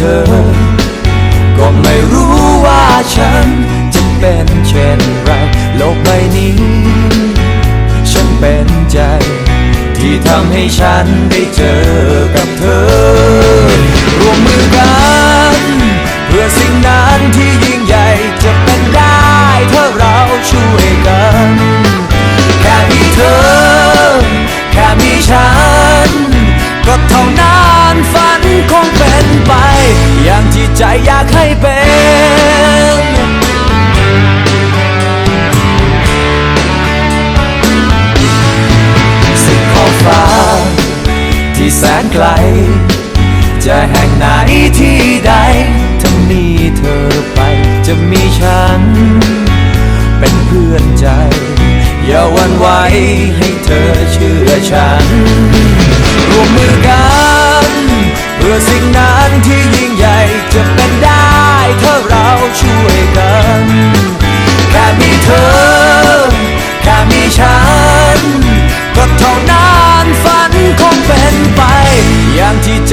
ธอ ก็ไม่รู้ว่าฉันจะเป็นเช่นไรโลกใบนี้ ฉันเป็นใจ ที่ทำให้ฉันได้เจอกับเธอ เป็นไป อย่างที่ใจอยากให้เป็นสุดขอบฟ้า ที่แสนไกล จะแห่งไหนที่ใดถ้ามีเธอไป จะมีฉัน เป็นเพื่อนใจ อย่าวันไหวให้เธอเชื่อฉันรวมมือกัน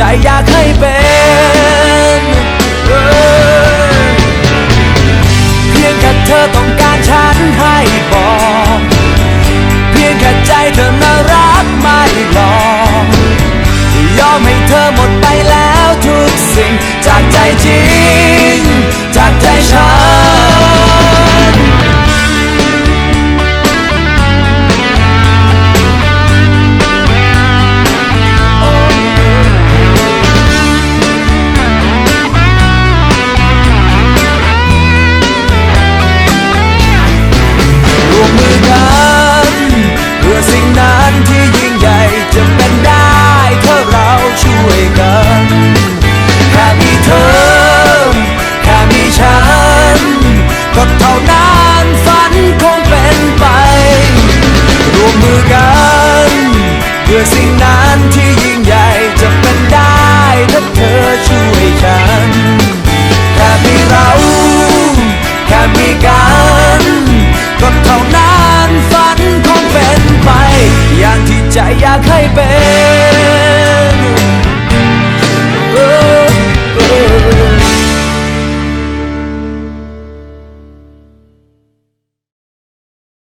อยางที่ใจอยากให้เป็นเพียงแค่เธอต้องการฉันให้บอก เพียงแค่ใจเธอน่ารักไม่หลอกยอมให้เธอหมดไปแล้วทุกสิ่ง จากใจจริง จากใจฉัน